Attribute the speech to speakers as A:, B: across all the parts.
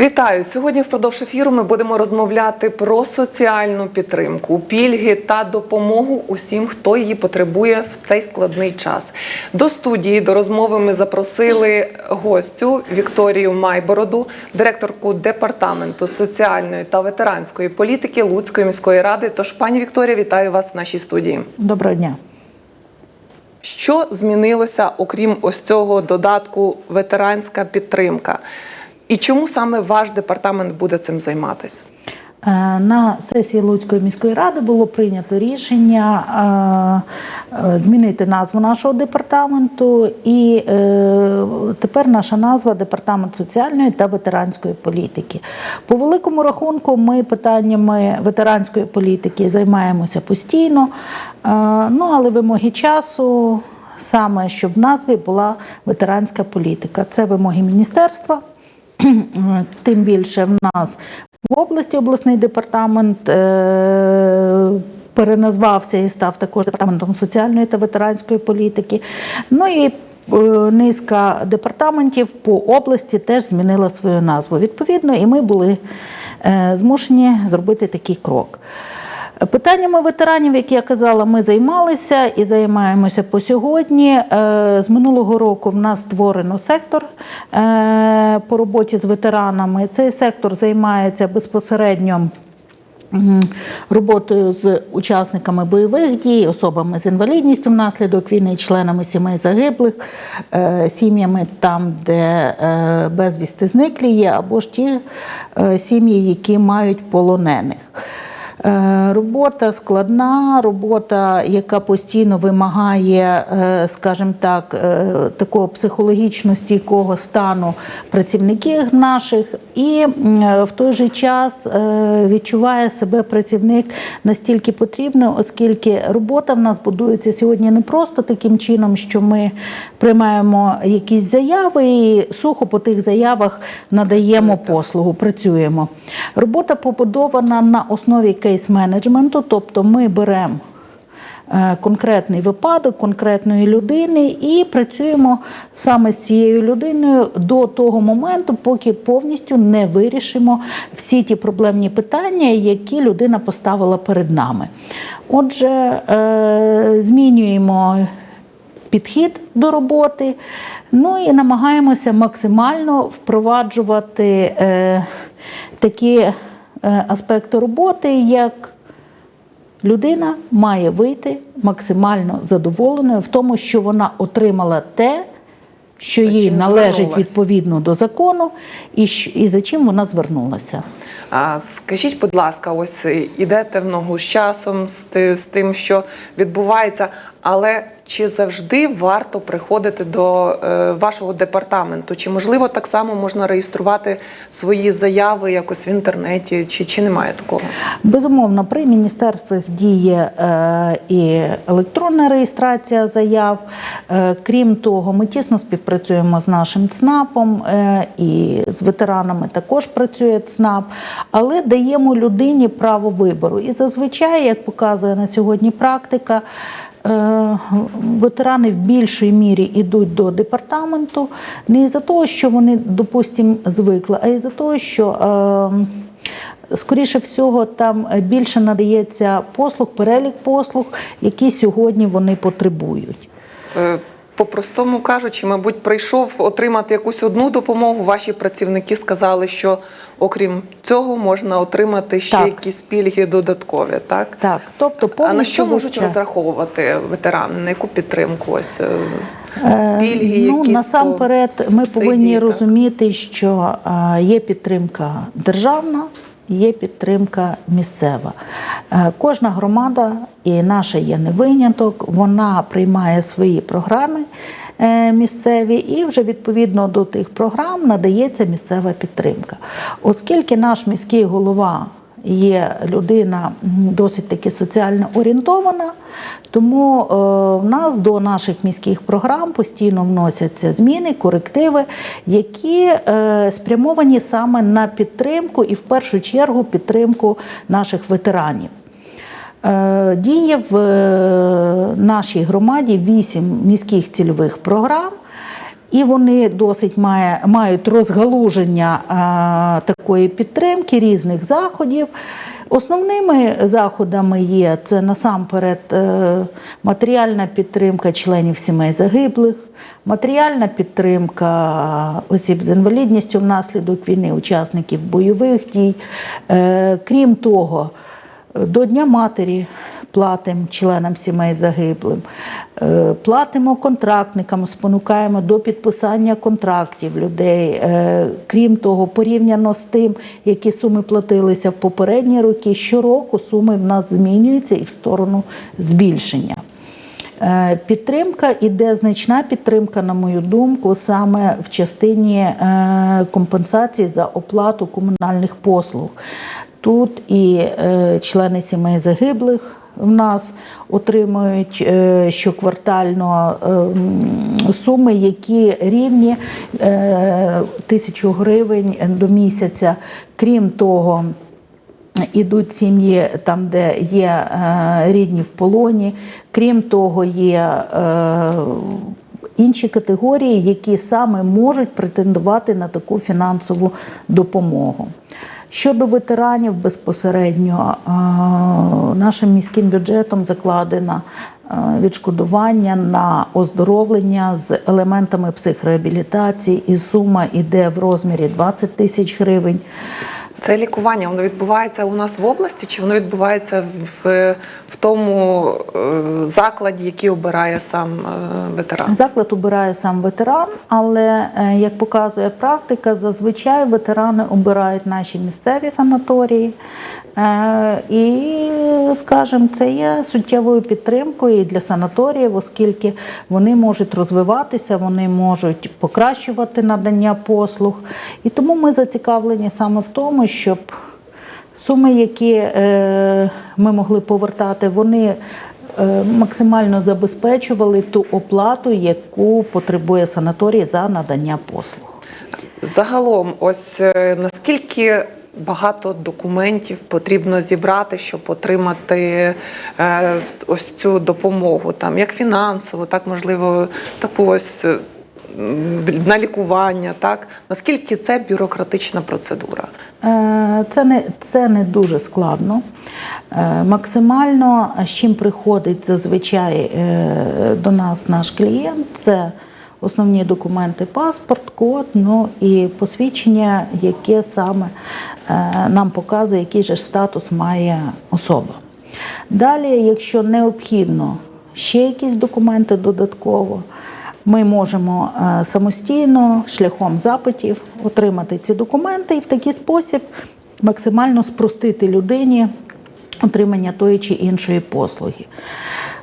A: Вітаю! Сьогодні впродовж ефіру ми будемо розмовляти про соціальну підтримку, пільги та допомогу усім, хто її потребує в цей складний час. До студії до розмови ми запросили гостю Вікторію Майбороду, директорку департаменту соціальної та ветеранської політики Луцької міської ради. Тож, пані Вікторія, вітаю вас в нашій студії.
B: Доброго дня.
A: Що змінилося, окрім ось цього додатку ветеранська підтримка? І чому саме ваш департамент буде цим займатися?
B: Е, На сесії Луцької міської ради було прийнято рішення е, е, змінити назву нашого департаменту, і тепер наша назва департамент соціальної та ветеранської політики. По великому рахунку, ми питаннями ветеранської політики займаємося постійно, ну але вимоги часу саме щоб в назві була ветеранська політика. Це вимоги міністерства. Тим більше в нас в області обласний департамент е, переназвався і став також департаментом соціальної та ветеранської політики. Ну і е, низка департаментів по області теж змінила свою назву. Відповідно, і ми були е, змушені зробити такий крок. Питаннями ветеранів, як я казала, ми займалися і займаємося по сьогодні. Е, З минулого року в нас створено сектор е, по роботі з ветеранами. Цей сектор займається безпосередньо. Роботою з учасниками бойових дій, особами з інвалідністю внаслідок війни, членами сімей загиблих, е, сім'ями там, де безвісти зниклі є, або ж ті сім'ї, які мають полонених. Е, Робота складна, робота, яка постійно вимагає, е, скажімо так, е, такого психологічно стійкого стану працівників наших, і в той же час відчуває себе працівник настільки потрібно, оскільки робота в нас будується сьогодні не просто таким чином, що ми приймаємо якісь заяви і сухо по тих заявах надаємо послугу, працюємо. Робота побудована на основі кейс-менеджменту, тобто ми беремо е, конкретний випадок конкретної людини і працюємо саме з цією людиною до того моменту, поки повністю не вирішимо всі ті проблемні питання, які людина поставила перед нами. Отже, е, змінюємо підхід до роботи. Ну і намагаємося максимально впроваджувати е, такі е, аспекти роботи, як людина має вийти максимально задоволеною в тому, що вона отримала те, що
A: За
B: їй належить
A: звернулась.
B: відповідно до закону, і, і за чим вона звернулася.
A: А скажіть, будь ласка, ось е, ідете в ногу з часом, з, з тим, що відбувається, але чи завжди варто приходити до е, вашого департаменту? Чи можливо так само можна реєструвати свої заяви якось в інтернеті, чи, чи немає такого?
B: Безумовно, при міністерствах діє е, і електронна реєстрація заяв. Е, крім того, ми тісно співпрацюємо з нашим ЦНАПом і з ветеранами також працює ЦНАП, але даємо людині право вибору. І зазвичай, як показує на сьогодні практика, Ветерани в більшій мірі йдуть до департаменту не із-за того, що вони, допустимо, звикли, а із-за того, що е, скоріше всього там більше надається послуг, перелік послуг, які сьогодні вони потребують.
A: Е, По-простому кажучи, мабуть, прийшов отримати якусь одну допомогу. Ваші працівники сказали, що окрім цього можна отримати ще
B: Так.
A: якісь пільги додаткові, так?
B: Так, тобто
A: А на що можуть
B: вивча-
A: розраховувати ветерани? На яку підтримку? Ось е,
B: Е,
A: пільги,
B: ну,
A: якісь
B: насамперед,
A: по
B: ми повинні
A: так?
B: розуміти, що е, є підтримка державна, є підтримка місцева. Е, Кожна громада, і наша є не виняток, вона приймає свої програми е, місцеві, і вже відповідно до тих програм надається місцева підтримка. Оскільки наш міський голова є людина досить таки соціально орієнтована, тому е, в нас до наших міських програм постійно вносяться зміни, корективи, які спрямовані саме на підтримку і в першу чергу підтримку наших ветеранів. Е, Діє в е, нашій громаді вісім міських цільових програм. І вони досить мають розгалуження е, такої підтримки різних заходів. Основними заходами є це насамперед матеріальна підтримка членів сімей загиблих, матеріальна підтримка осіб з інвалідністю внаслідок війни, учасників бойових дій. Крім того, до Дня матері платимо членам сімей загиблим, е, платимо контрактникам, спонукаємо до підписання контрактів людей. Е, Крім того, порівняно з тим, які суми платилися в попередні роки, щороку суми в нас змінюються і в сторону збільшення. Е, Підтримка іде значна підтримка, на мою думку, саме в частині компенсації за оплату комунальних послуг. Тут і е, члени сімей загиблих в нас отримують е, щоквартально е, суми, які рівні тисячу гривень до місяця. Крім того, Ідуть сім'ї там, де є рідні в полоні. Крім того, є інші категорії, які саме можуть претендувати на таку фінансову допомогу. Щодо ветеранів безпосередньо, е, нашим міським бюджетом закладено е, відшкодування на оздоровлення з елементами психреабілітації, і сума йде в розмірі 20 тисяч гривень.
A: Це лікування воно відбувається у нас в області, чи воно відбувається в, в тому е, закладі, який обирає сам е, ветеран?
B: Заклад обирає сам ветеран, але е, як показує практика, зазвичай ветерани обирають наші місцеві санаторії. Е, І, скажімо, це є суттєвою підтримкою і для санаторіїв, оскільки вони можуть розвиватися, вони можуть покращувати надання послуг. І тому ми зацікавлені саме в тому, щоб суми, які е, ми могли повертати, вони е, максимально забезпечували ту оплату, яку потребує санаторій за надання послуг.
A: Загалом, ось наскільки багато документів потрібно зібрати, щоб отримати е, ось цю допомогу, там як фінансову, так можливо, таку ось е, на лікування, так наскільки це бюрократична процедура?
B: Е, Це не, це не дуже складно. Максимально, з чим приходить зазвичай до нас наш клієнт, це основні документи, паспорт, код, ну і посвідчення, яке саме е, нам показує, який же статус має особа. Далі, якщо необхідно ще якісь документи додатково, ми можемо е, самостійно шляхом запитів отримати ці документи і в такий спосіб максимально спростити людині отримання тої чи іншої послуги.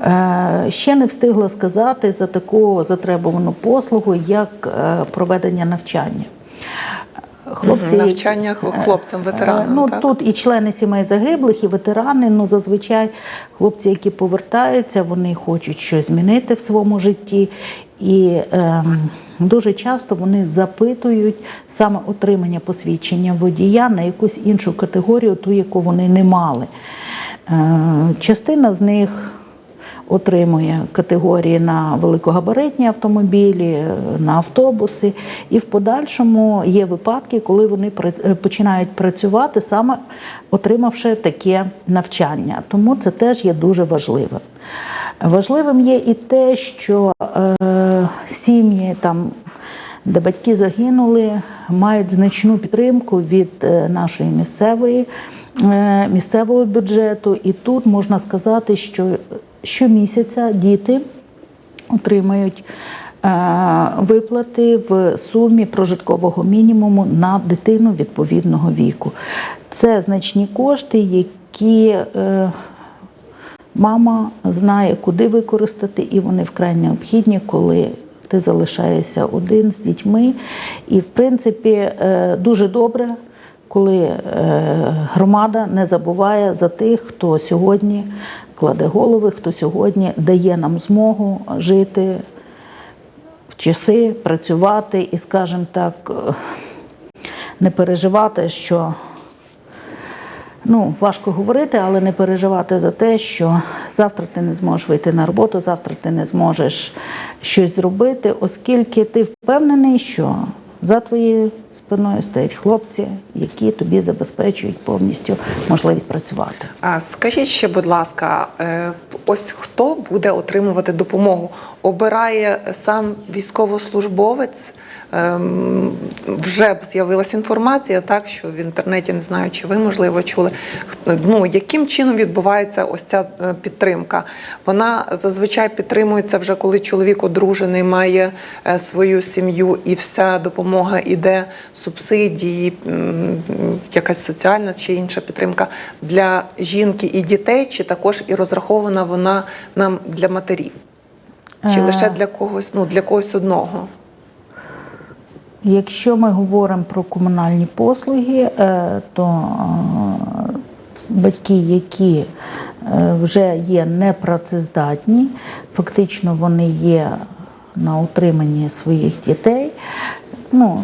B: Е, Ще не встигла сказати за таку затребувану послугу, як е, проведення навчання.
A: Мгм, навчання хлопцям, ветеранам,
B: Е, Ну,
A: так?
B: Тут і члени сімей загиблих, і ветерани. Ну, зазвичай хлопці, які повертаються, вони хочуть щось змінити в своєму житті. І ем, дуже часто вони запитують саме отримання посвідчення водія на якусь іншу категорію, ту, яку вони не мали. Е, частина з них отримує категорії на великогабаритні автомобілі, на автобуси. І в подальшому є випадки, коли вони е, починають працювати саме отримавши таке навчання. Тому це теж є дуже важливим. Важливим є і те, що е, сім'ї там. Де батьки загинули, мають значну підтримку від е, нашої місцевої е, місцевого бюджету. І тут можна сказати, що щомісяця діти отримають е, виплати в сумі прожиткового мінімуму на дитину відповідного віку. Це значні кошти, які е, мама знає, куди використати, і вони вкрай необхідні, коли ти залишаєшся один з дітьми. І, в принципі, е, дуже добре, коли громада не забуває за тих, хто сьогодні кладе голови, хто сьогодні дає нам змогу жити в часи, працювати і, скажімо так, не переживати, що ну, важко говорити, але не переживати за те, що завтра ти не зможеш вийти на роботу, завтра ти не зможеш щось зробити, оскільки ти впевнений, що за твоєю спиною стоять хлопці, які тобі забезпечують повністю можливість працювати.
A: А скажіть ще, будь ласка, е, ось хто буде отримувати допомогу? Обирає сам військовослужбовець? Ем, Вже б з'явилася інформація, так що в інтернеті не знаю, чи ви можливо чули. Ну яким чином відбувається ось ця е, підтримка? Вона зазвичай підтримується вже коли чоловік одружений, має е, свою сім'ю, і вся допомога іде субсидії, якась соціальна чи інша підтримка для жінки і дітей, чи також і розрахована вона нам для матерів, чи
B: Е.
A: лише для когось, ну для когось одного.
B: Якщо ми говоримо про комунальні послуги, е, то е, батьки, які вже є непрацездатні, фактично вони є на утриманні своїх дітей. Ну,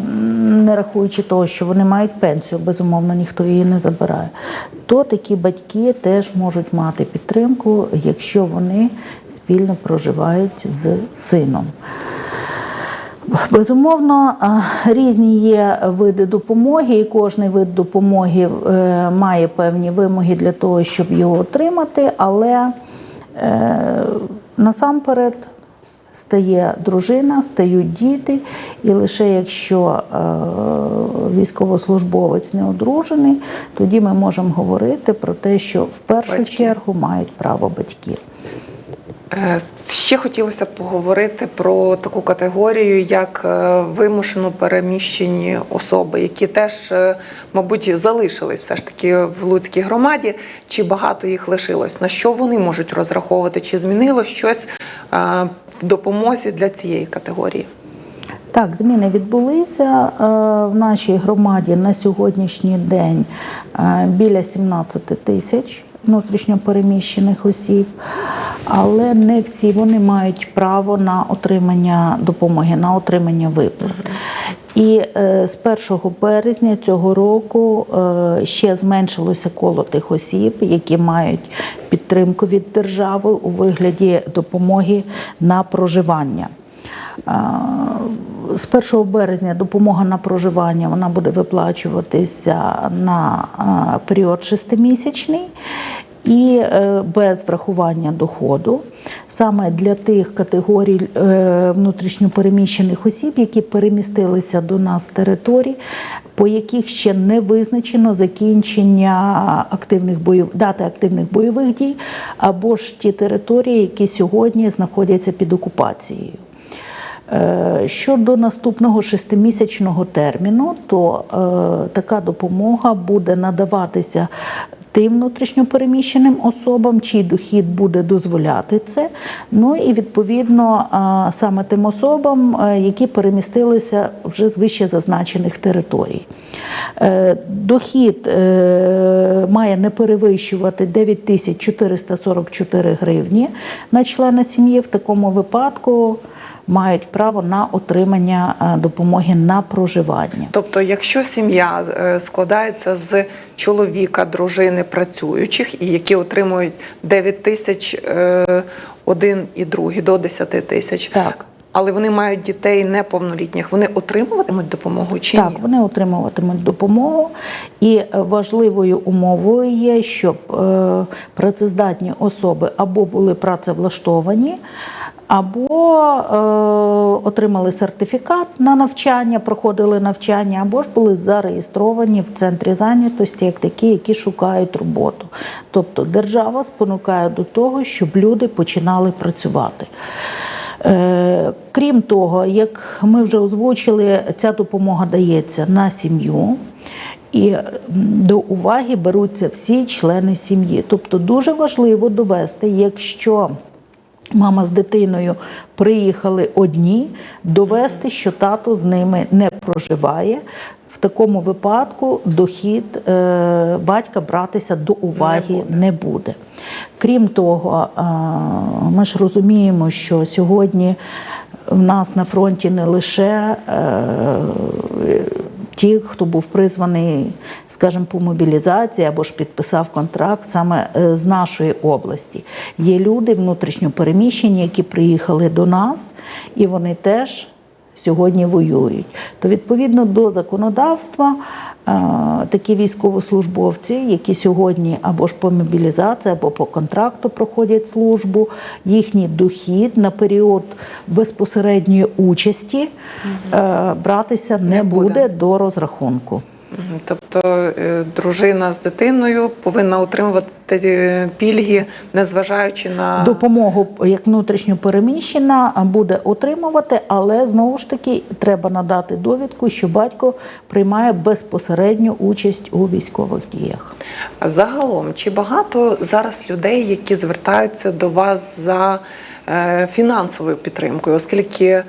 B: не рахуючи того, що вони мають пенсію, безумовно, ніхто її не забирає, то такі батьки теж можуть мати підтримку, якщо вони спільно проживають з сином. Безумовно, різні є види допомоги, і кожний вид допомоги е, має певні вимоги для того, щоб його отримати, але е, насамперед стає дружина, стають діти, і лише якщо е, військовослужбовець не одружений, тоді ми можемо говорити про те, що в першу
A: Батьки.
B: чергу мають право батьки.
A: Е, Ще хотілося б поговорити про таку категорію, як е, вимушено переміщені особи, які теж, мабуть, залишились все ж таки в Луцькій громаді. Чи багато їх лишилось? На що вони можуть розраховувати? Чи змінило щось допомозі для цієї категорії?
B: Так, зміни відбулися е, в нашій громаді на сьогоднішній день е, біля 17 тисяч внутрішньопереміщених осіб, але не всі вони мають право на отримання допомоги, на отримання виплат. І е, з 1 березня цього року ще зменшилося коло тих осіб, які мають підтримку від держави у вигляді допомоги на проживання. З 1 березня допомога на проживання вона буде виплачуватися на період шестимісячний і е, без врахування доходу саме для тих категорій е, внутрішньопереміщених осіб, які перемістилися до нас з територій, по яких ще не визначено закінчення активних бойов... дати активних бойових дій, або ж ті території, які сьогодні знаходяться під окупацією. Е, Щодо наступного шестимісячного терміну, то е, така допомога буде надаватися тим внутрішньопереміщеним особам, чий дохід буде дозволяти це. Ну і відповідно саме тим особам, е, які перемістилися вже з вище зазначених територій. Е, Дохід е, має не перевищувати 9444 гривні на члена сім'ї. В такому випадку мають право на отримання допомоги на проживання.
A: Тобто, якщо сім'я складається з чоловіка, дружини, працюючих, і які отримують 9 тисяч е, один і другий до 10 тисяч,
B: Так.
A: але вони мають дітей неповнолітніх, вони отримуватимуть допомогу чи
B: Так,
A: ні?
B: вони отримуватимуть допомогу, і е, важливою умовою є, щоб е, працездатні особи або були працевлаштовані, або е, отримали сертифікат на навчання, проходили навчання, або ж були зареєстровані в центрі зайнятості як такі, які шукають роботу. Тобто держава спонукає до того, щоб люди починали працювати. Е, Крім того, як ми вже озвучили, ця допомога дається на сім'ю. І до уваги беруться всі члени сім'ї. Тобто дуже важливо довести, якщо мама з дитиною приїхали одні, довести, що тато з ними не проживає. В такому випадку дохід е, батька братися до уваги
A: Не буде.
B: не буде. Крім того, е, ми ж розуміємо, що сьогодні в нас на фронті не лише е, ті, хто був призваний, скажімо, по мобілізації або ж підписав контракт саме е, з нашої області. Є люди внутрішньо переміщені, які приїхали до нас, і вони теж сьогодні воюють. То відповідно до законодавства е, такі військовослужбовці, які сьогодні або ж по мобілізації, або по контракту проходять службу, їхній дохід на період безпосередньої участі е, братися не,
A: буде
B: до розрахунку.
A: Тобто е, дружина з дитиною повинна отримувати е, пільги, незважаючи на
B: Допомогу як внутрішньо переміщена буде отримувати, але знову ж таки треба надати довідку, що батько приймає безпосередню участь у військових діях.
A: загалом. Чи багато зараз людей, які звертаються до вас за е, фінансовою підтримкою, оскільки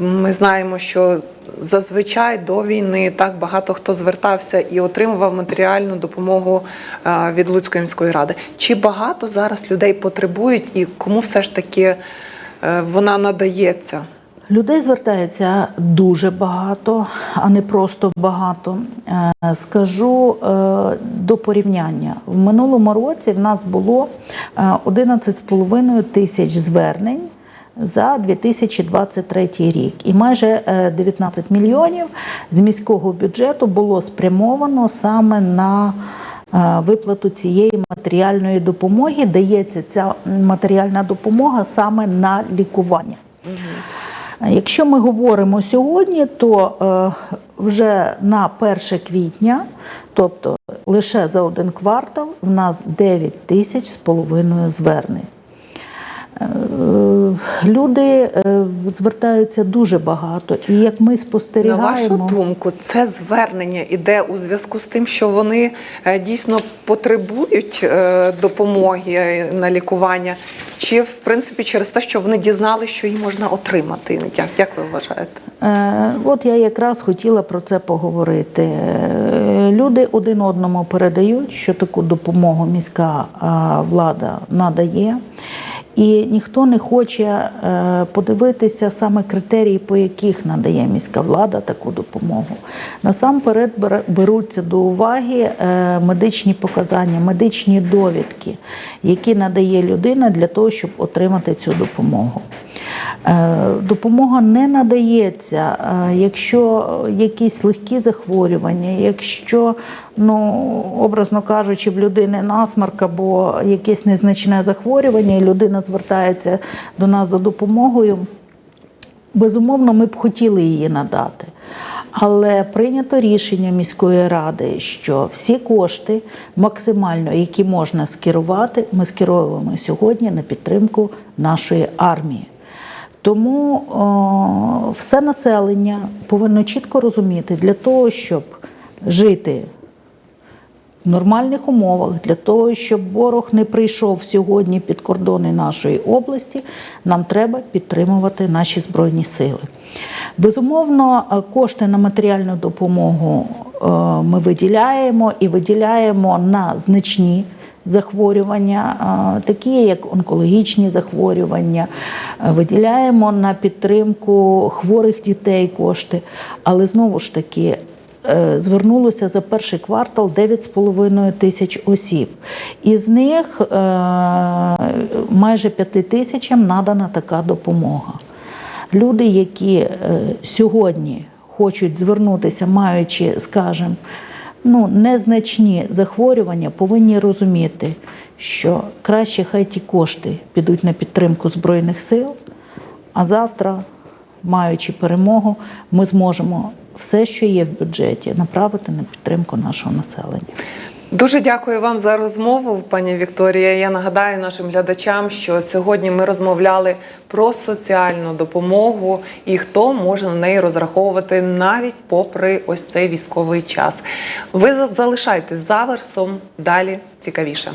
A: ми знаємо, що зазвичай до війни так багато хто звертався і отримував матеріальну допомогу е, від Луцької міської ради. Чи багато зараз людей потребують і кому все ж таки е, вона надається?
B: Людей звертається дуже багато, а не просто багато. Е, Скажу до порівняння. В минулому році в нас було е, 11,5 тисяч звернень за 2023 рік. І майже е, 19 мільйонів з міського бюджету було спрямовано саме на е, виплату цієї матеріальної допомоги. Дається ця матеріальна допомога саме на лікування. Якщо ми говоримо сьогодні, то е, вже на 1 квітня, тобто лише за один квартал, в нас 9 тисяч з половиною звернень. Е, Люди е, звертаються дуже багато, і як ми
A: На вашу думку, це звернення іде у зв'язку з тим, що вони е, дійсно потребують допомоги на лікування, чи в принципі через те, що вони дізналися, що її можна отримати? Як, як ви вважаєте?
B: От я якраз хотіла про це поговорити. Люди один одному передають, що таку допомогу міська влада надає. І ніхто не хоче е, подивитися саме критерії, по яких надає міська влада таку допомогу. Насамперед беруться до уваги е, медичні показання, медичні довідки, які надає людина для того, щоб отримати цю допомогу. Е, Допомога не надається, е, якщо якісь легкі захворювання, якщо, ну, образно кажучи, в людини насмарк або якесь незначне захворювання, і людина звертається до нас за допомогою, безумовно, ми б хотіли її надати. Але прийнято рішення міської ради, що всі кошти максимально, які можна скерувати, ми скеровуємо сьогодні на підтримку нашої армії. Тому о, все населення повинно чітко розуміти для того, щоб жити в нормальних умовах, для того, щоб ворог не прийшов сьогодні під кордони нашої області, нам треба підтримувати наші збройні сили. Безумовно, кошти на матеріальну допомогу ми виділяємо і виділяємо на значні захворювання, такі як онкологічні захворювання, Е, виділяємо на підтримку хворих дітей кошти, але знову ж таки. е, Звернулося за перший квартал 9,5 тисяч осіб. Із них е, майже 5 тисячам надана така допомога. Люди, які сьогодні хочуть звернутися, маючи, скажімо, ну, незначні захворювання, повинні розуміти, що краще хай ті кошти підуть на підтримку Збройних сил, а завтра, маючи перемогу, ми зможемо все, що є в бюджеті, направити на підтримку нашого населення.
A: Дуже дякую вам за розмову, пані Вікторія. Я нагадаю нашим глядачам, що сьогодні ми розмовляли про соціальну допомогу і хто може на неї розраховувати навіть попри ось цей військовий час. Ви залишайтесь за версом далі цікавіше.